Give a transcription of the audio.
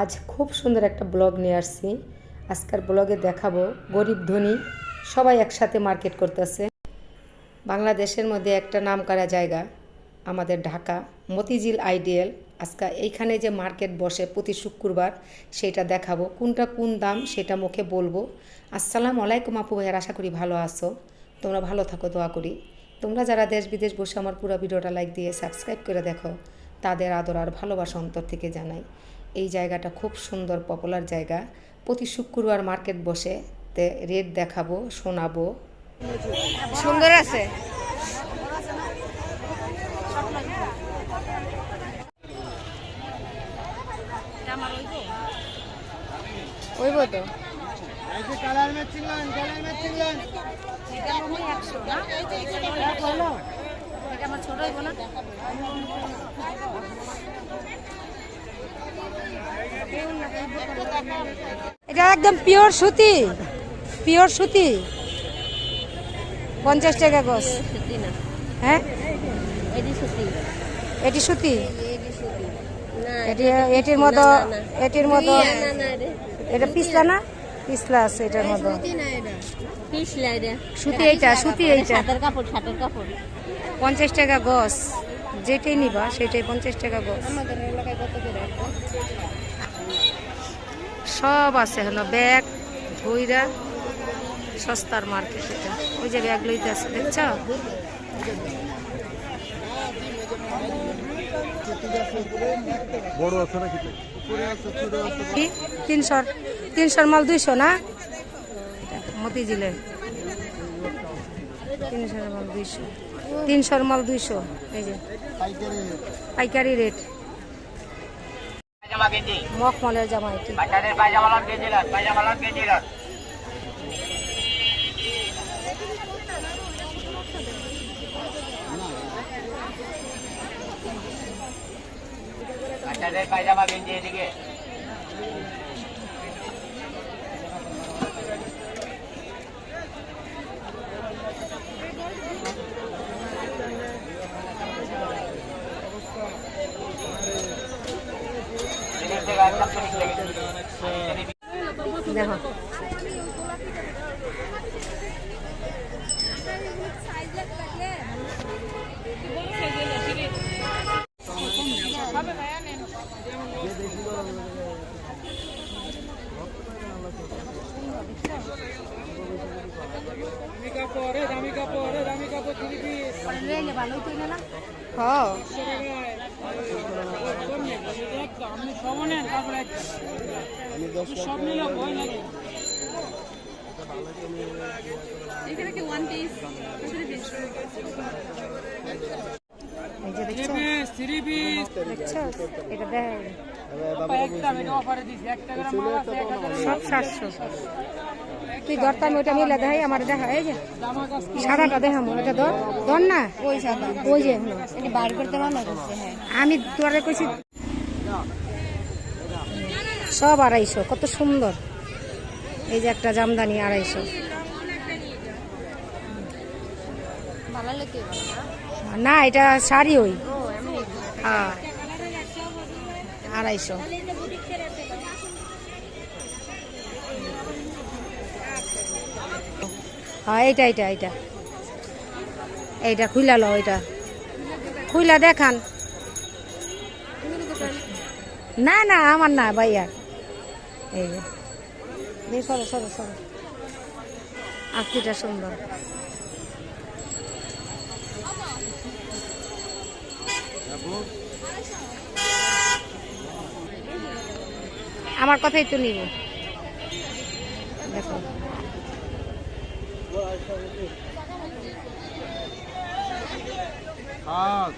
আজ খুব সুন্দর একটা ব্লগ নিয়ে আসছি। আজকের ব্লগে দেখাবো গরিব ধনী সবাই একসাথে মার্কেট করতেছে। বাংলাদেশের মধ্যে একটা নামকরা জায়গা আমাদের ঢাকা মতিঝিল আইডিয়াল আজকে এইখানে যে মার্কেট বসে প্রতি শুক্রবার, সেটা দেখাবো। কোনটা কোন দাম, সেটা মুখে বলব। আসসালামু আলাইকুম আপু ভাইয়ার, আশা করি ভালো আছো। তোমরা ভালো থাকো, দোয়া করি। তোমরা যারা দেশ বিদেশ বসে আমার পুরো ভিডিওটা লাইক দিয়ে সাবস্ক্রাইব করে দেখো, তাদের আদর আর ভালোবাসা অন্তর থেকে জানাই। এই জায়গাটা খুব সুন্দর, পপুলার জায়গা। প্রতি শুক্রবার মার্কেট বসে রেট দেখাবো, শোনাবো। সুন্দর আছে? ওইব তো। এটা মনে না এটা আমার ছোট হইব না। এটা একদম পিওর সুতি। পিওর সুতি। পঞ্চাশ টাকা গছ হ্যাঁ? এটি সুতি। এটি এটির মতো এটির মতো এটা পিছলা না? পিছলা আছে এটার মতো। সুতি এইটা সুতি এইটা। কাপড় কাপড়। পঞ্চাশ টাকা গছ। যেটাই নিবা সেটাই পঞ্চাশ টাকা গছ। সব আছে হলো ব্যাগ ভুইরা সস্তার মার্কেট এটা। ওই যে ব্যাগ লইতে আছে দেখছ? বড় আছে নাকি? কি? তিনশোর তিনশোর মাল দুইশো না? মতিঝিলে। তিনশোর মাল দুইশো। তিনশোর মাল দুইশো। এই যে। পাইকারি রেট। মখমলের জামা এটি বাচ্চাদের পায়জামা লট গেঞ্জি লট পায়জামা লট গেঞ্জি লট বাচ্চাদের পায়জামা গেঞ্জি এদিকে। দেখো। লইলে ভালো হইতো না হ্যাঁ এই যে দেখছ দেখছ এটা দেখ সব সাতশো। তুই ধরতাম ওইটা মিলে দেখাই আমার দেখা এই যে সাদাটা দেখাম ওটা না। ওই সাদা ওই যে। বার করতে ভালো করছে হ্যাঁ। আমি তোরে কইছি সব আড়াইশো কত সুন্দর। এই যে একটা জামদানি আড়াইশো। না এটা শাড়ি ওই। হ্যাঁ। আড়াইশো। হ্যাঁ এইটা এইটা এইটা। এইটা খুইলা লো এইটা। খুইলা দেখান। না না, আমার না, ভাইয়া। এই যে। সরো সরো সরো। আখিটা সুন্দর। আমার কথাই তো নিব। দেখো। হাত